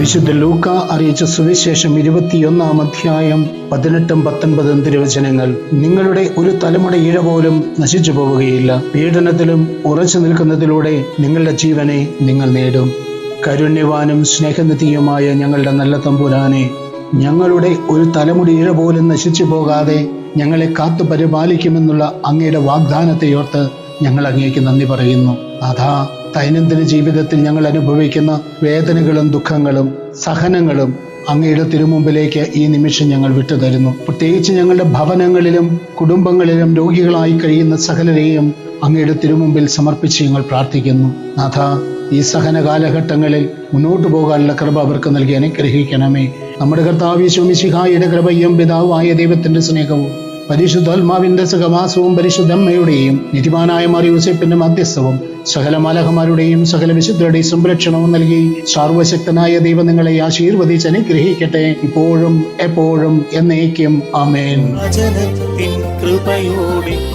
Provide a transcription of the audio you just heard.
വിശുദ്ധ ലൂക്ക അറിയിച്ച സുവിശേഷം ഇരുപത്തിയൊന്നാം അധ്യായം പതിനെട്ടും പത്തൊൻപതും തിരുവചനങ്ങൾ. നിങ്ങളുടെ ഒരു തലമുറ ഇഴ പോലും നശിച്ചു പോവുകയില്ല. പീഡനത്തിലും ഉറച്ചു നിൽക്കുന്നതിലൂടെ നിങ്ങളുടെ ജീവനെ നിങ്ങൾ നേടും. കരുണ്യവാനും സ്നേഹനിധിയുമായ ഞങ്ങളുടെ നല്ല തമ്പുരാനെ ഞങ്ങളുടെ ഒരു തലമുടി ഇഴ പോലും നശിച്ചു പോകാതെ ഞങ്ങളെ കാത്തു പരിപാലിക്കുമെന്നുള്ള അങ്ങയുടെ വാഗ്ദാനത്തെ ഓർത്ത് ഞങ്ങൾ അങ്ങേക്ക് നന്ദി പറയുന്നു. അതാ ദൈനംദിന ജീവിതത്തിൽ ഞങ്ങൾ അനുഭവിക്കുന്ന വേദനകളും ദുഃഖങ്ങളും സഹനങ്ങളും അങ്ങയുടെ തിരുമുമ്പിലേക്ക് ഈ നിമിഷം ഞങ്ങൾ വിട്ടുതരുന്നു. പ്രത്യേകിച്ച് ഞങ്ങളുടെ ഭവനങ്ങളിലും കുടുംബങ്ങളിലും രോഗികളായി കഴിയുന്ന സകലരെയും അങ്ങയുടെ തിരുമുമ്പിൽ സമർപ്പിച്ച് ഞങ്ങൾ പ്രാർത്ഥിക്കുന്നു. നാഥ ഈ സഹന കാലഘട്ടങ്ങളിൽ മുന്നോട്ട് പോകാനുള്ള കൃപ അവർക്ക് നൽകി അനുഗ്രഹിക്കണമേ. നമ്മുടെ കർത്താവ് ശോമിശിഹായുടെ കൃപയും പിതാവായ ദൈവത്തിന്റെ സ്നേഹവും പരിശുദ്ധാത്മാവിന്റെ സഹവാസവും പരിശുദ്ധമ്മയുടെയും നിധിമാനായ മറിയൂസപ്പിന്റെ മധ്യസ്ഥവും സകല മാലഹമാരുടെയും സകല വിശുദ്ധരുടെയും സംരക്ഷണവും നൽകി സർവശക്തനായ ദൈവം നിങ്ങളെ ആശീർവദിച്ച് അനുഗ്രഹിക്കട്ടെ. ഇപ്പോഴും എപ്പോഴും എന്നേക്കും. ആമേൻ. കൃപയോടെ